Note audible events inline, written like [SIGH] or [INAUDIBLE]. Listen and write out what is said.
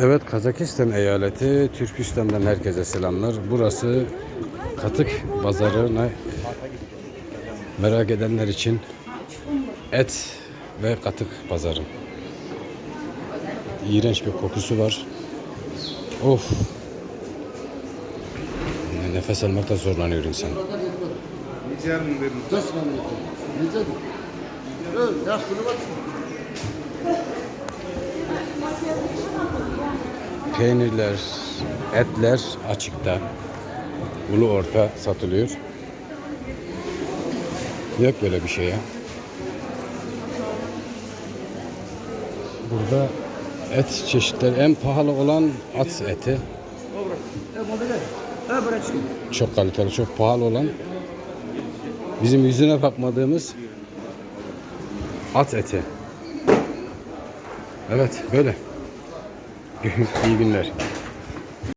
Evet Kazakistan eyaleti Türkistan'dan herkese selamlar. Burası Katık pazarına merak edenler için et ve katık pazarı. İğrenç bir kokusu var. Of. Nefes almakta zorlanıyor insan. Peynirler, etler açıkta. Ulu orta satılıyor. Yok böyle bir şey ya. Burada et çeşitleri en pahalı olan at eti. Çok kaliteli, çok pahalı olan bizim yüzüne bakmadığımız at eti. Evet böyle. [LAUGHS] İyi günler.